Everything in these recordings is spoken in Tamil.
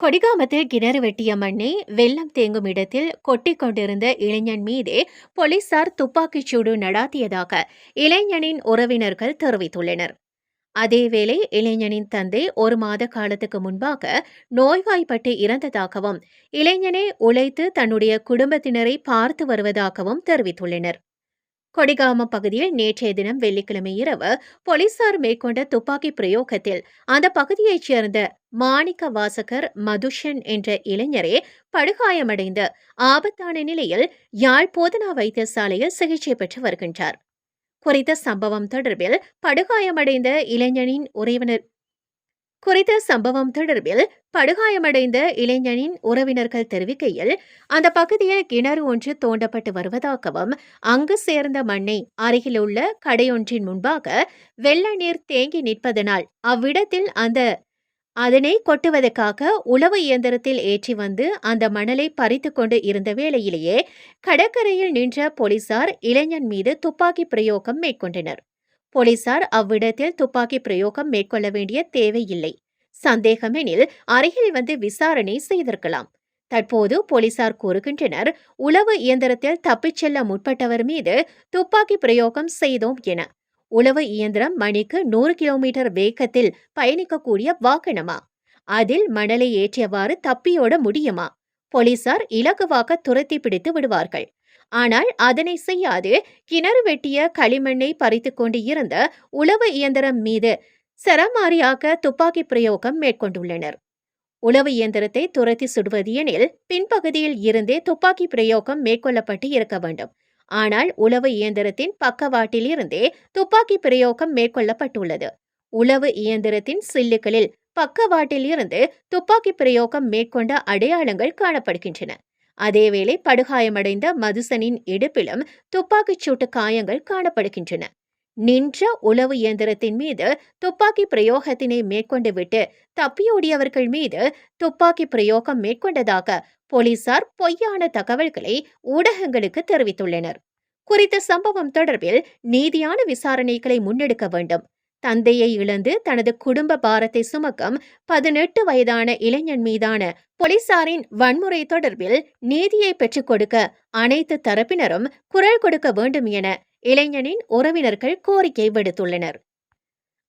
கொடிகாமத்தில் கிணறு வெட்டிய மண்ணை வெள்ளம் தேங்கும் இடத்தில் கொட்டிக் கொண்டிருந்த இளைஞன் மீதே போலீசார் துப்பாக்கிச் சூடு நடாத்தியதாக இளைஞனின் உறவினர்கள் தெரிவித்துள்ளனர். அதேவேளை இளைஞனின் தந்தை ஒரு மாத காலத்துக்கு முன்பாக நோய்வாய்ப்பட்டு இறந்ததாகவும் இளைஞனை உழைத்து தன்னுடைய குடும்பத்தினரை பார்த்து வருவதாகவும் தெரிவித்துள்ளனர். கொடிகாம பகுதியில் நேற்றைய தினம் வெள்ளிக்கிழமை இரவு போலீசார் மேற்கொண்ட துப்பாக்கி பிரயோகத்தில் அந்த பகுதியைச் சேர்ந்த மாணிக்க வாசகர் மதுஷன் என்ற இளைஞரே படுகாயமடைந்து ஆபத்தான நிலையில் யாழ் போதனா வைத்தியசாலையில் சிகிச்சை பெற்று வருகின்றார். குறித்த சம்பவம் தொடர்பில் படுகாயமடைந்த இளைஞனின் உறவினர் குறித்த சம்பவம் தொடர்பில் படுகாயமடைந்த இளைஞனின் உறவினர்கள் தெரிவிக்கையில் அந்த பகுதியில் கிணறு ஒன்று தோண்டப்பட்டு வருவதாகவும் அங்கு சேர்ந்த மண்ணை அருகிலுள்ள கடையொன்றின் முன்பாக வெள்ள நீர் தேங்கி நிற்பதனால் அவ்விடத்தில் அந்த அதனை கொட்டுவதற்காக உளவு இயந்திரத்தில் ஏற்றி வந்து அந்த மணலை பறித்து கொண்டு இருந்த வேளையிலேயே கடற்கரையில் நின்ற போலீசார் இளைஞன் மீது துப்பாக்கி பிரயோகம் மேற்கொண்டனர். போலீசார் அவ்விடத்தில் துப்பாக்கி பிரயோகம் மேற்கொள்ள வேண்டிய தேவையில்லை. சந்தேகமெனில் அருகில் வந்து விசாரணை செய்திருக்கலாம். தற்போது போலீசார் கூறுகின்றனர் உளவு இயந்திரத்தில் தப்பிச் செல்ல முற்பட்டவர் மீது துப்பாக்கி பிரயோகம் செய்தோம் என. உளவு இயந்திரம் மணிக்கு நூறு கிலோமீட்டர் வேகத்தில் பயணிக்கக்கூடிய வாகனமா? அதில் மணலை ஏற்றியவாறு தப்பியோட முடியுமா? போலீசார் இலகுவாக துரத்தி பிடித்து விடுவார்கள். ஆனால் அதனை செய்யாது. கிணறு வெட்டிய களிமண்ணை பறித்து கொண்டு இருந்த உளவு இயந்திரம் மீது சரமாரியாக துப்பாக்கி பிரயோகம் மேற்கொண்டுள்ளனர். உளவு இயந்திரத்தை துரத்தி சுடுவது எனில் பின்பகுதியில் இருந்தே துப்பாக்கி பிரயோகம் மேற்கொள்ளப்பட்டு இருக்க வேண்டும். ஆனால் உளவு இயந்திரத்தின் பக்கவாட்டில் இருந்தே துப்பாக்கி பிரயோகம் மேற்கொள்ளப்பட்டுள்ளது. உளவு இயந்திரத்தின் சில்லுகளில் பக்கவாட்டில் இருந்து துப்பாக்கி பிரயோகம் மேற்கொண்ட அடையாளங்கள் காணப்படுகின்றன. அதேவேளை படுகாயமடைந்த மதுசனின் இடுப்பிலும் துப்பாக்கிச் சூட்டு காயங்கள் காணப்படுகின்றன. நின்ற உளவு இயந்திரத்தின் மீது துப்பாக்கி பிரயோகத்தினை மேற்கொண்டு விட்டு தப்பியோடியவர்கள் மீது துப்பாக்கி பிரயோகம் மேற்கொண்டதாக போலீசார் பொய்யான தகவல்களை ஊடகங்களுக்கு தெரிவித்துள்ளனர். குறித்த சம்பவம் தொடர்பில் நீதியான விசாரணைகளை முன்னெடுக்க வேண்டும். தந்தையை இழந்து தனது குடும்ப பாரத்தை சுமக்கும் பதினெட்டு வயதான இளைஞன் மீதான போலீசாரின் வன்முறை தொடர்பில் நீதியை பெற்றுக் கொடுக்க அனைத்து தரப்பினரும் குரல் கொடுக்க வேண்டும் என இளைஞனின் உறவினர்கள் கோரிக்கை விடுத்துள்ளனர்.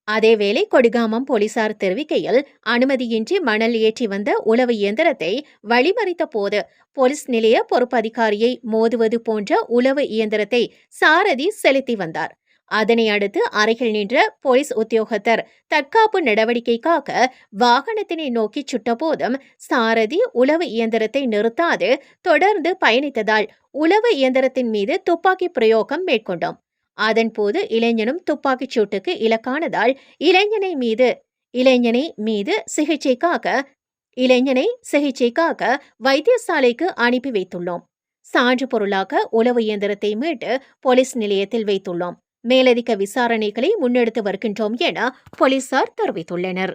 அதேவேளை கொடிகாமம் போலீசார் தெரிவிக்கையில் அனுமதியின்றி மணல் ஏற்றி வந்த உளவு இயந்திரத்தை வழிமறித்த போது போலீஸ் நிலைய பொறுப்பதிகாரியை மோதுவது போன்ற உளவு இயந்திரத்தை சாரதி செலுத்தி வந்தார். அதனை அடுத்து அருகில் நின்ற போலீஸ் உத்தியோகத்தர் தற்காப்பு நடவடிக்கைக்காக வாகனத்தினை நோக்கி சுட்டபோதும் சாரதி உளவு இயந்திரத்தை நிறுத்தாது தொடர்ந்து பயணித்ததால் உளவு இயந்திரத்தின் மீது துப்பாக்கி பிரயோகம் மேற்கொண்டோம். அதன்போது இளைஞனும் துப்பாக்கிச் சூட்டுக்கு இலக்கானதால் இளைஞனை மீது இளைஞனை மீது சிகிச்சைக்காக இளைஞனை சிகிச்சைக்காக வைத்தியசாலைக்கு அனுப்பி வைத்துள்ளோம். சான்று பொருளாக உளவு இயந்திரத்தை மீட்டு போலீஸ் நிலையத்தில் வைத்துள்ளோம். மேலதிக விசாரணைகளை முன்னெடுத்து வருகின்றோம் என போலீசார் தெரிவித்துள்ளனர்.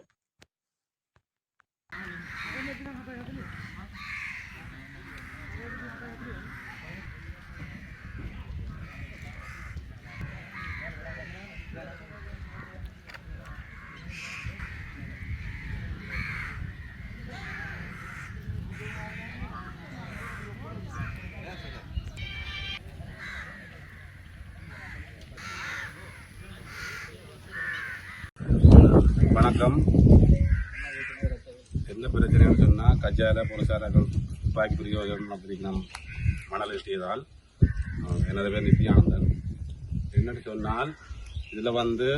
வணக்கம். என்ன பிரச்சனைன்னு சொன்னால் கஜால போலீசாரர்கள் துப்பாக்கி பிரயோகம் அப்படின்னா மணல் எட்டியதால் எனது பேர் நித்யானந்தன் என்னன்னு சொன்னால் இதில் வந்து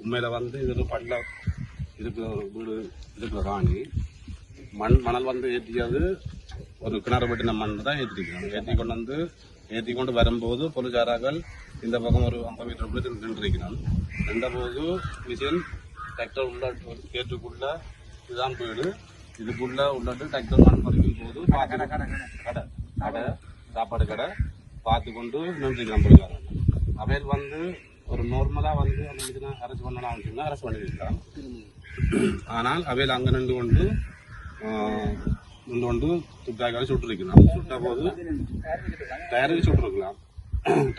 உண்மையில் வந்து இதில் பள்ள இருக்கிற ஒரு வீடு இருக்கிற ராணி. மண் மணல் வந்து ஏற்றியது ஒரு கிணறு வெட்டின மண் தான் ஏற்றிருக்கணும் ஏற்றி கொண்டு வந்து ஏற்றி கொண்டு வரும்போது போலீசாராக்கள் இந்த பக்கம் ஒரு ஐம்பது மீட்டர் போய் நின்றுருக்கணும் நின்றபோது மிஷின் டிராக்டர் உள்ள கேட்டுக்குள்ள இதுதான் போயிடு இதுக்குள்ள உள்ளது டிராக்டர் மண் பறிக்கும் போது கடை கடை சாப்பாடு கடை. பார்த்து கொண்டு நின்றுருக்கலாம் போலீசாரன் அவையில் வந்து ஒரு நார்மலாக வந்து அந்த மிஷினை அரெஸ்ட் பண்ணலாம் சொன்னால் அரெஸ்ட் பண்ணியிருக்கலாம் ஆனால் அவையில் அங்கே நின்று கொண்டு நின்று கொண்டு துப்பாக்கியால் சுட்டிருக்கலாம் சுட்ட போது டயருக்கு சுட்டிருக்கலாம்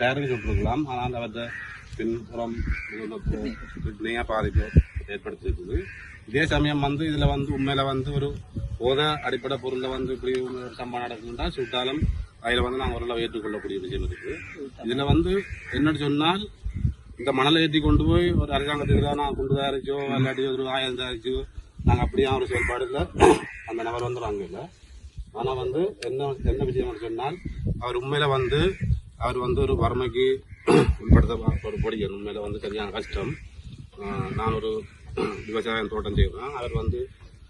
டயருக்கு சுட்டிருக்கலாம் ஆனால் அவற்றை பின்புறம் கிட்னியாக பாதிப்பு. ஏற்படுத்தியிருக்குது. இதே சமயம் வந்து இதில் வந்து உண்மையில் வந்து ஒரு போத அடிப்படை பொருளில் வந்து இப்படி ஒரு சம்பவம் நடக்குதுன்னா சுட்டாலும் அதில் வந்து நாங்கள் ஓரளவு ஏற்றுக்கொள்ளக்கூடிய விஷயம் இருக்குது. இதில் வந்து என்னன்னு சொன்னால் இந்த மணலை ஏற்றி கொண்டு போய் ஒரு அரசாங்கத்துக்கு நான் கொண்டு தயாரிச்சோ இல்லாட்டி ஒரு ஆயிரம் தயாரிச்சோ நாங்கள் அப்படியே ஒரு செயல்பாடு இல்லை. அந்த நபர் வந்து அங்கே இல்லை. ஆனால் வந்து என்ன என்ன விஷயம்னு சொன்னால் அவர் உண்மையில் வந்து அவர் வந்து ஒரு வறுமைக்கு உட்படுத்த ஒரு படிக்கணும் உண்மையில் வந்து சரியான கஷ்டம். நான் ஒரு விவசாயம் தோட்டம் செய்வோம் அவர் வந்து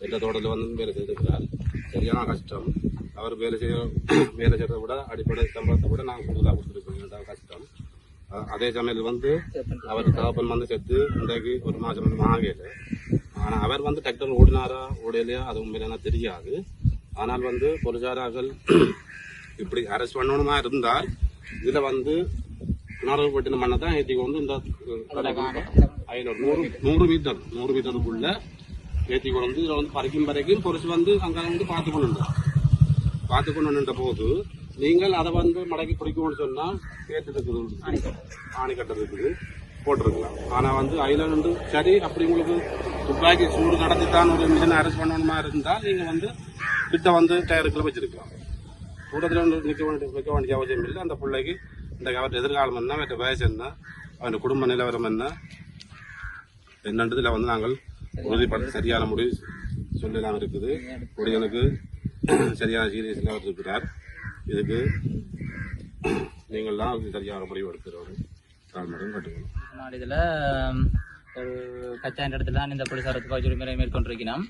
எந்த தோட்டத்தில் வந்து வேலை செய்திருக்கிறார். சரியான கஷ்டம். அவர் வேலை செய்ய வேலை செய்கிறத விட அடிப்படை சம்பளத்தை விட நாங்கள் கூடுதலாக கொடுத்துருக்கோம். கஷ்டம். அதே சமயத்தில் வந்து அவர் தகப்பன் வந்து செத்து இன்றைக்கு ஒரு மாதம் ஆகியது ஆகல. ஆனால் அவர் வந்து டிராக்டர் ஓடினாரா ஓடலையா அது உண்மையிலான தெரியாது. ஆனால் வந்து பொருளாதாரங்கள் இப்படி அரசு பண்ணணுமா இருந்தால் இதில் வந்து உணர்வு பட்டின மண்ணை தான் ஏற்றி கொண்டு இந்த ஐநூறு நூறு நூறு மீட்டர் நூறு மீட்டருக்குள்ள ஏற்றி கொண்டு வந்து இதில் வந்து பறிக்கும் வரைக்கும் பொறிச்சு வந்து அங்கே வந்து பார்த்து கொண்டு பார்த்து கொண்டு நின்ற போது நீங்கள் அதை வந்து மடக்கி பிடிக்கும்னு சொன்னால் கேட்டு இருக்குது ஆணி இருக்குது போட்டிருக்கலாம். ஆனால் வந்து அதில் வந்து சரி அப்படி உங்களுக்கு துப்பாக்கி சூடு நடத்தித்தான் ஒரு மிஷினை அரெஸ்ட் பண்ணணுமா இருந்தால் நீங்கள் வந்து கிட்ட வந்து டயருக்குள்ள வச்சிருக்கலாம். கூட்டத்தில் வந்து நிற்க வேண்டிய வைக்க வேண்டிய அவசியம் இல்லை. அந்த பிள்ளைக்கு இந்த அவன் எதிர்காலம் என்ன அவற்ற வயசு என்ன அவன் குடும்ப நிலவரம் என்ன என்னன்றதுல வந்து நாங்கள் உறுதிப்படுத்த சரியான முடிவு சொல்லலாம் இருக்குது. குடியனுக்கு சரியான சீரியஸ் அவர் இருக்கிறார். இதுக்கு நீங்கள் தான் சரியான முடிவு எடுக்கிறவர் மட்டும் கட்டுக்கணும். இதில் ஒரு கச்சாண்ட இடத்துல இந்த போலீசார் துப்பாக்கி உரிமையை மேற்கொண்டிருக்கிறோம்.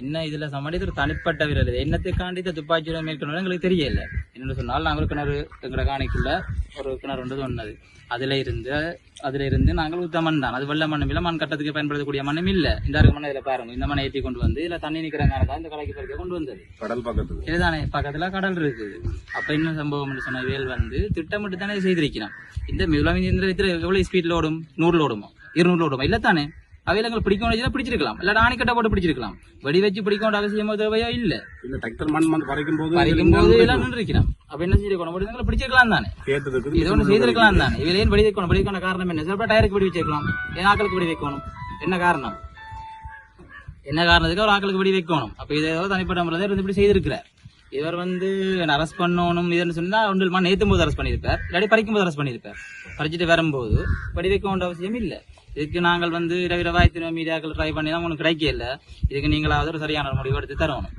என்ன இதுல சமாளி இது ஒரு தனிப்பட்ட வீரர் இது? என்னத்துக்காண்டி இந்த துப்பாக்கி மேற்கொண்டு எங்களுக்கு தெரியல. என்னென்னு சொன்னால் நாங்கள் கிணறு எங்களோட காணிக்குள்ள ஒரு கிணறு ஒன்று ஒன்னது அதுல இருந்து அதுல இருந்து நாங்கள் உத்த மண் தான். அது வெள்ள மண்ணும் இல்லை மண் கட்டத்துக்கு பயன்படுத்தக்கூடிய மண்ணும் இல்ல. இந்த இருக்க மண்ணை இதுல பாருங்க. இந்த மண்ணை ஏற்றி கொண்டு வந்து இதுல தண்ணி நிக்கிறங்கான தான் இந்த கடைக்கு பறிக்க கொண்டு வந்தது. கடல் பக்கத்துக்கு. இதுதானே பக்கத்துல கடல் இருக்குது. அப்ப என்ன சம்பவம் சொன்ன வேல் வந்து திட்டமிட்டு தானே செய்திருக்கிறான். இந்த மிகுலாமி இயந்திரத்தில் எவ்வளவு ஸ்பீட்ல ஓடும்? நூறுல ஓடுமோ? இருநூறுல ஓடுமோ இல்ல தானே அவையில எங்களுக்கு பிடிக்க வேண்டியதுல பிடிச்சிருக்கலாம். இல்ல ஆணிக்கட்டை போட்டு பிடிச்சிருக்கலாம். வெடி வச்சு பிடிக்க வேண்டிய அவசியமோ தேவையோ இல்ல. இல்லை டிராக்டர் மண் வந்து பறிக்கும் போது பறிக்கும் போது எல்லாம் நின்றுக்கிறான் அப்ப என்ன அப்படி எங்களை பிடிச்சிருக்கலாம் தானே? இது ஒண்ணு செய்திருக்கலாம் தானே? இவங்க ஏன் வெடி வைக்கணும்? வெடி வைக்கான காரணம் என்ன? சில டயருக்கு வெடி வச்சிருக்கலாம். ஏன் ஆக்களுக்கு வெடி வைக்கணும். என்ன காரணம்? என்ன காரணத்துக்கு ஒரு ஆக்களுக்கு வெடி வைக்கணும்? அப்ப இதை தனிப்பட்ட முறையில் இருந்து இப்படி செய்திருக்கிறார். இவர் வந்து அரெஸ்ட் பண்ணணும் இதுன்னு சொன்னா ஒன்று நேத்தும் போது அரெஸ்ட் பண்ணியிருப்பார். இல்லாட்டி பறிக்கும் போது அரெஸ்ட் பண்ணியிருப்பார். பறிச்சுட்டு வரும்போது படி வைக்க வேண்டிய அவசியம் இல்லை. இதுக்கு நாங்கள் வந்து இரவு இரவாயிரத்தி மீடியாக்கள் ட்ரை பண்ணி தான் உங்களுக்கு கிடைக்க இதுக்கு நீங்களாவது ஒரு சரியான முடிவு எடுத்து தரணும்.